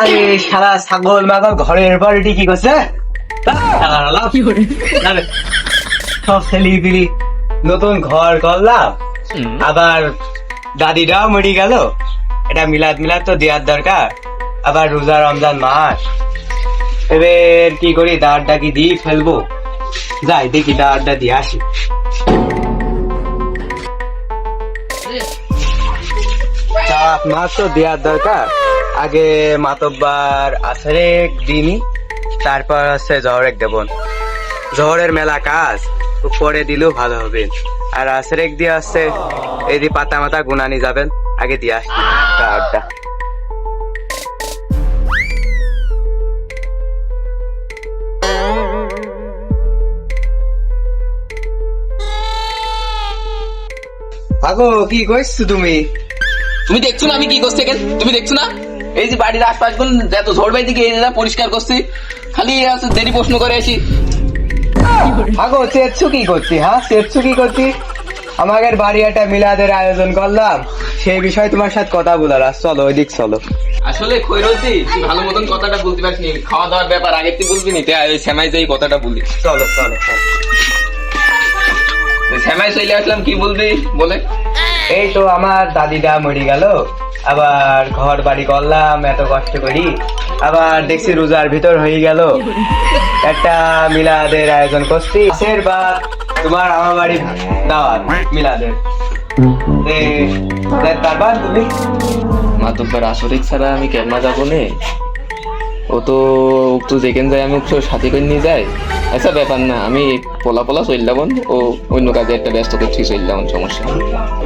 আরে সারা ছাগল মাগল ঘরের বাড়িটি কি করছে? সব ছেলি পিলি নতুন ঘর করলাম। আবার দাদিটাও মরি গেল। এটা মিলাদ মিলাদ তো দেওয়ার দরকার। আবার রোজা রমজান মাস। এবার কি করি দাঁড়টা কি দিয়ে ফেলব? যাই দেখি দাঁড়টা দিয়ে আসি। মাছ তো দেওয়ার দরকার। আগে মাতব্বার আসরে দিনই তারপর হচ্ছে জহরেক দেবন। জহরের মেলা কাজ পরে দিলেও ভালো হবে। আর আসরেক দিয়ে আসছে এই পাতা মাথা গুনানি যাবেন আগে দিয়ে আসছি কার্ডটা আগো কি কইছো তুমি? তুমি দেখছ না আমি কি করছি তুমি দেখছ না? এই যে বাড়ির আশপাশগুলো এত ঝড় বাই দিকে এই পরিষ্কার করছি। খালি দেরি প্রশ্ন করে আসি আগো চেয়েছো কি করছি হ্যাঁ? চেয়েছো কি করছি? আমাদের বাড়ি একটা মিলাদের আয়োজন করলাম। সেই বিষয়ে তোমার সাথে কথা বলার আজ চলো ওইদিক চলো। আসলে খৈরতি তুই ভালো মতন কথাটা বলতে পারিস নি। খাওয়া দাওয়ার ব্যাপার আগে তুই বলবি নি তাই শ্যামাই যাই কথাটা বললি চলো চলো। শ্যামাই চলে আসলাম কি বলবি? বলে। এই তো আমার দাদিটা মরে গেল। আবার ঘর বাড়ি করলাম, এত কষ্ট করি। আবার দেখছি রোজার ভিতর হয়ে গেল। একটা মিলাদের আয়োজন করছি। মাসের বা তোমার আমার বাড়ি দাওয়াত, মিলাদের। তারপর তুমি? মাতব্বার আসরিক ছাড়া আমি কেমন যাব নে? ও তো তো যেখানে যায় আমি ওর সাথে করে নিয়ে যাই। আচ্ছা ব্যাপার না আমি পোলা পোলা চল যাবন ও অন্য কাজে একটা ব্যস্ত করছি চল যাবন সমস্যা।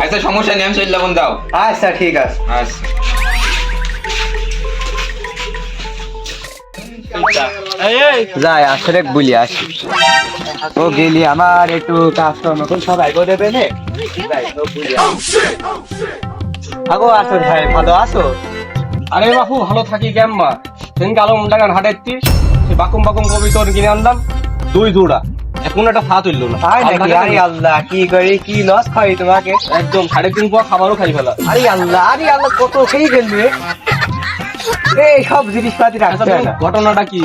আচ্ছা সমস্যা নেই আমি চল যাবন দাও। আচ্ছা ঠিক আছে। আচ্ছা। যাই আসলে বলি আসি। ও গেলি আমার একটু কাজকর্ম করে সবাই করে দেবে নে। আসি। আগো আসো ভাই ভালো আছো? আরে বাপু ভালো থাকি কেমবা? সেদিনকে আলো মুন্ডাগান হাটেছি সে বাকুম বাকুম কবি তোর কিনে আনলাম। দুই দুটা এখন একটা না। তাই নাকি? আরে আল্লাহ কি করি কি লস খাই তোমাকে? একদম সাড়ে তিন পর খাবারও খাই ফেলা। আরে আল্লাহ আরে আল্লাহ কত খেয়ে ফেলবে এই সব জিনিসপাতি রাখতে ঘটনাটা কি?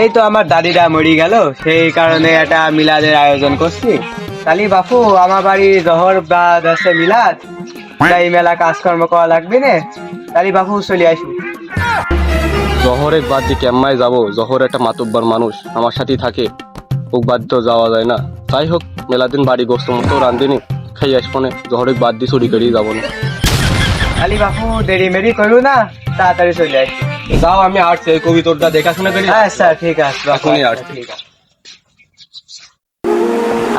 এই তো আমার দাদিরা মরি গেল সেই কারণে একটা মিলাদের আয়োজন করছি। তালি বাপু আমার বাড়ি জহর বা আছে মিলাদ তাই মেলা কাজকর্ম করা লাগবে না। তালি বাপু চলে আসি জহরের বাদ দিয়ে কেম্মায় যাব। জহর একটা মাতব্বার মানুষ আমার সাথেই থাকে। ওক বাদ তো যাওয়া যায় না। তাই হোক মেলা দিন বাড়ি গোস্ত মতো রান্ধিনি খাই আসব না জহরের বাদ দিয়ে চুরি করেই যাব না। তালি বাপু দেরি মেরি করু না তাড়াতাড়ি চলে আসি যাও আমি আসছি। এই কবি তোরটা দেখাশোনা করি? আচ্ছা ঠিক আছে এখনই ঠিক আছে।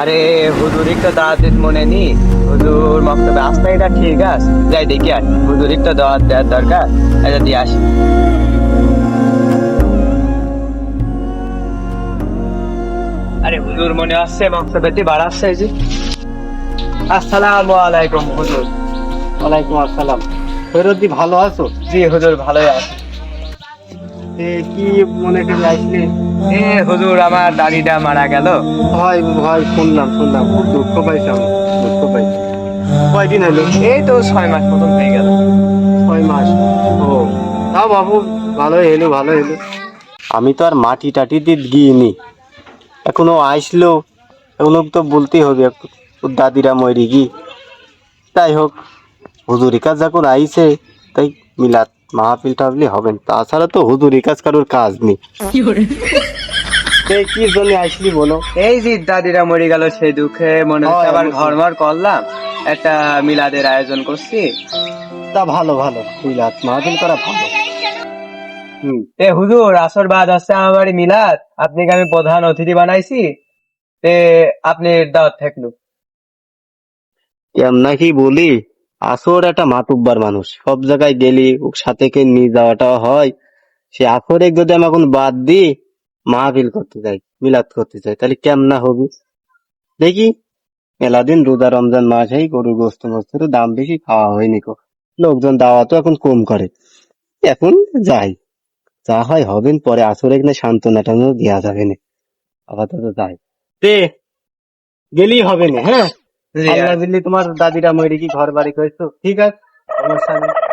আরে হুজুরিক তো দাওয়াত মনে নি হুজুর মক্তবে আসতে এটা ঠিক আছে। যাই দেখি আর। হুজুরিক তো দাওয়াত দেওয়ার দরকার। আচ্ছা দিয়ে আসি। আরে হুজুর মনে আসছে মক্তবেতে বাড়াচ্ছে জি আসসালামু আলাইকুম হুজুর। ওয়ালাইকুম আসসালাম। ফেরতি ভালো আছো? জি হুজুর ভালোই আছে। এ, কি মনে করে আসলে এ হুজুর আমার দাদিটা মারা গেল। হয় হয় শুনলাম শুনলাম। খুব দুঃখ পাইছি আমি দুঃখ পাইছি। কয়দিন হলো? এই তো ছয় মাস মতন হয়ে গেল। ছয় মাস। ও তাও বাবু ভালো এলো ভালো এলো আমি তো আর মাটি টাটি দিয়ে গিয়েনি এখনও আসলো এগুলো তো বলতেই হবে ওর দাদিরা মরি গি তাই হোক হুজুরি কাজ যখন আইছে তাই মিলাত মাহফিল টাহফিল হবেন। তাছাড়া তো হুজুরি কাজ কারোর কাজ নেই। এই কি জন্য আসলি বলো? এই যে দাদিরা মরে গেল সেই দুঃখে মনে হচ্ছে হয়, আবার। ঘরমর করলাম। একটা মিলাদের আয়োজন করছি। তা ভালো ভালো। মিলাত মাহফিল করা ভালো। এ হুজুর আসর বাদ আছে আমার মিলাদ। আপনাকে আমি প্রধান অতিথি বানাইছি? তে আপনি দাওয়াত থাকল। এম নাকি বলি আসর একটা মাতুব্বার মানুষ। সব জায়গায় গেলি ওর সাথে কে নিয়ে যাওয়াটা হয়? সে আসরে যদি আমি এখন বাদ দিই মাহফিল করতে যাই মিলাদ করতে চাই তাহলে কেমনা হবি? দেখি মেলা দিন রোজা রমজান মাস এই গরু গোস্ত মোস্তের দাম বেশি খাওয়া হয়নি কো। লোকজন দাওয়া তো এখন কম করে। এখন যাই। যা হয় হবেন পরে আসরে কিনা সান্ত্বনা টানো দেওয়া যাবে না আপাতত তাই। তে গেলেই হবে না হ্যাঁ? আল্লাহ তোমার দাদিরা মরি কি ঘর বাড়ি করেছ? ঠিক আছে। আমার নেই